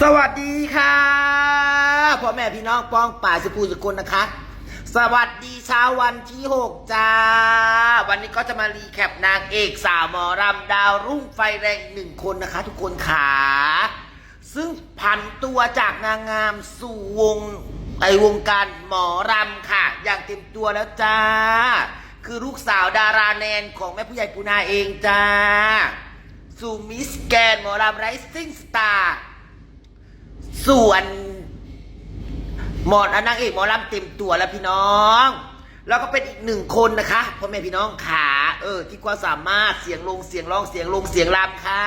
สวัสดีค่ะพ่อแม่พี่น้องป้องป่าสุภูสุกุลนะคะ สวัสดีเช้าวันที่ 6 จ้า วันนี้ก็จะมารีแคปนางเอกสาวหมอรำดาวรุ่งไฟแรงหนึ่งคนนะคะ ทุกคนขาซึ่งผันตัวจากนางงามสู่วงไอวงการหมอรำค่ะ อย่างเต็มตัวแล้วจ้า คือลูกสาวดาราแนนของแม่ผู้ใหญ่ปูนาเองจ้า สู่มิสแกนหมอรำไรซิ่งสตาร์ ส่วนหมอนอันางเอกหมอลำเต็มตัวแล้วพี่น้อง แล้วก็เป็นอีกหนึ่งคนนะคะพ่อแม่พี่น้องขาเออ ที่ความสามารถเสียงลงเสียงร้องเสียงลงเสียงรำค่ะ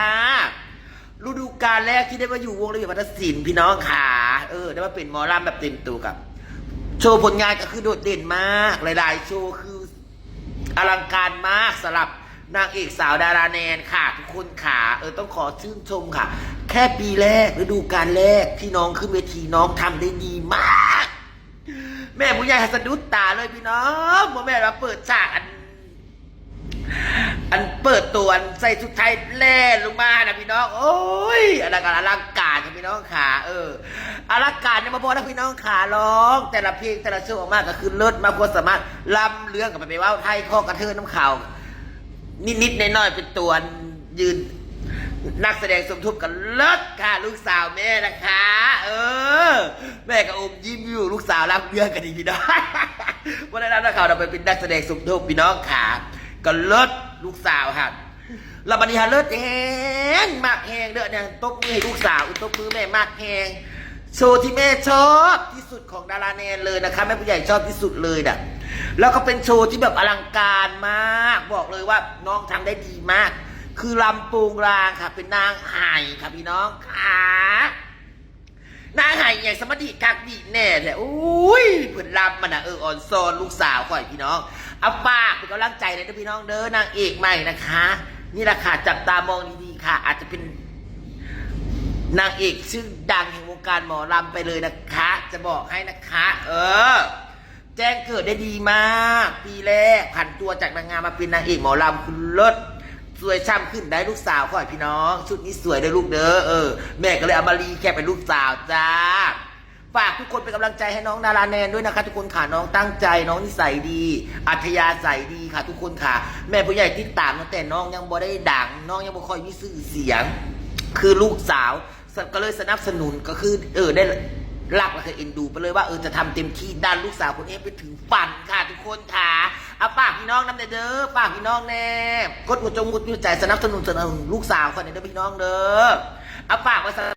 ฤดูกาลแรกที่ได้มาอยู่วงระเบียบวัฒนศิลป์พี่น้องขาเออ ได้มาเป็นหมอลำแบบเต็มตัวกับ โชว์ผลงานก็คือโดดเด่นมากหลาย ๆ โชว์คืออลังการมากสำหรับนางเอกสาวดาราแนนค่ะ ทุกคนค่ะเออต้องขอชื่นชมค่ะ แค่ปีแรกฤดูกาลแรกที่น้องขึ้นเวทีน้องทำได้ดีมาก แม่ผู้ใหญ่สะดุดตาเลยพี่น้องพ่อแม่เราเปิดฉากอัน อันเปิดตัวอันใส่ชุดไทยแล่ลงมานะพี่น้อง โอ้ยอลังการอลังการค่พี่น้องขาเอออลังการเนี่ยมาบอกนะพี่น้องขาร้อง แต่ละเพลงแต่ละโชว์ออกมาก็คือเลิศมากควรสามารถลำเรื่องกับไปว่าไทยข้อกระเทือนน้ำข่าวนิดๆน้อยๆเป็นตัวยืน นักแสดงสมทบกันเลิศค่ะ ลูกสาวแม่นะคะ เออ แม่ก็อมยิ้มอยู่ลูกสาวรับเรื่องกันดีพี่น้องวันนั้นนักข่าวเราไปเป็นนักแสดงสมทบพี่น้องขาก็เลิศลูกสาวค่ะเราบันนี้ฮะเลิศแหงมากแหงเด้อเนี่ยตบมือให้ลูกสาวอุตบมือแม่มากแหงโชว์ที่แม่ชอบที่สุดของดาราแนนเลยนะคะแม่ผู้ใหญ่ชอบที่สุดเลยน่ะแล้วก็เป็นโชว์ที่แบบอลังการมาก บอกเลยว่าน้องทำได้ดีมาก คือลำปูงรางค่ะ เป็นนางไห่ค่ะพี่น้องค่ะนางไห่ใหญ่สมดีกักดีแน่เลยอุ้ยเพื่อนลำมันอะเอออ่อนโซนลูกสาวก่อยพี่น้องเอาปากเป็นกำลังใจเลยนะพี่น้องเด้อนางเอกใหม่นะคะ นี่แหละค่ะจับตามองดีๆค่ะ อาจจะเป็นนางเอกชื่อดังแห่งวงการหมอลำไปเลยนะคะ จะบอกให้นะคะ เออ แจ้งเกิดได้ดีมาก ปีแรกผันตัวจากนางงามมาเป็นนางเอกหมอลำคุณเลิศ สวยช่ำขึ้นได้ลูกสาวขอให้พี่น้อง ชุดนี้สวยได้ลูกเด้อเออแม่ก็เลยเอามารีแค่เป็นลูกสาวจ้าฝากทุกคนเป็นกำลังใจให้น้องดาราแนนด้วยนะคะ ทุกคนค่ะน้องตั้งใจน้องนิสัยดี อัธยาศัยดีค่ะ ทุกคนค่ะ แม่ผู้ใหญ่ติดตามตั้งแต่น้องยังบ่ได้ดังน้องยังบ่ค่อยมีชื่อเสียง คือลูกสาวก็เลยสนับสนุนก็คือเออได้ รักและก็เอ็นดูไปเลยว่าเออจะทำเต็มที่ด้านลูกสาวคนนี้ไปถึงฝันค่ะทุกคนค่ะเอาฝากพี่น้องน้ำเด้อฝากพี่น้องแน่กดหัวจงกดหัวใจสนับสนุนสนับสนุนลูกสาวคนนี้เด้อพี่น้องเด้อเอาฝากไว้สนับ